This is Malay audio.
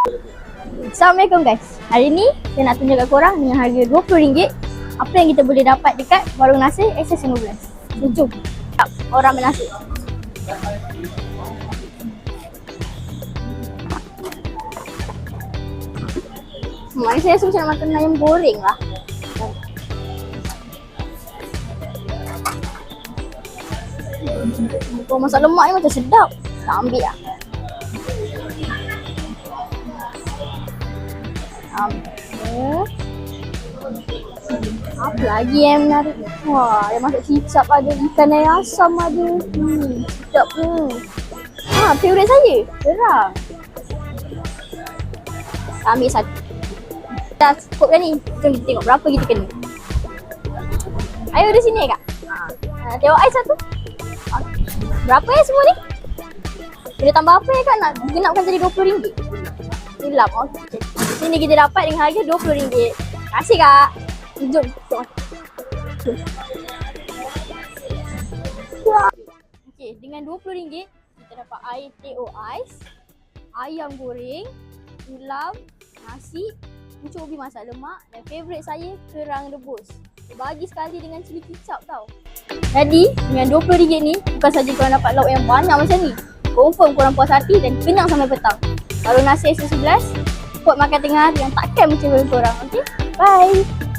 Assalamualaikum guys. Hari ni saya nak tunjuk kat korang dengan harga RM20 apa yang kita boleh dapat dekat warung nasi SS15. So jom. Orang bernasi. Hmm, Mari saya rasa macam makan ayam goreng lah. Oh, masak lemak ni macam sedap. Tak ambil lah. Ambil. Apa lagi yang menarik? Wah, yang masuk kicap ada, ikan air asam ada. Hmm, sedap. Hmm. Ha, favourite saya. Gerang. Ambil satu. Dah cukup kan ni? Jom kita tengok berapa kita kena. Ayo di sini kak. Ha, tengok air satu. Berapa ya semua ni? Boleh tambah apa ya kak nak genapkan jadi RM20? Gelap. Okey. Sini kita dapat dengan harga RM20. Terima kasih kak. Jom. Okey, dengan RM20 kita dapat air teh ais, ayam goreng, ulam, nasi, pucuk ubi masak lemak dan favourite saya kerang rebus. Bagi sekali dengan cili kicap tau. Jadi dengan RM20 ni bukan saja korang dapat lauk yang banyak macam ni. Confirm korang puas hati dan kenyang sampai petang. Kalau nasi S11, pot makan tengah hari yang takkan mengecewakan korang. Okay? Bye!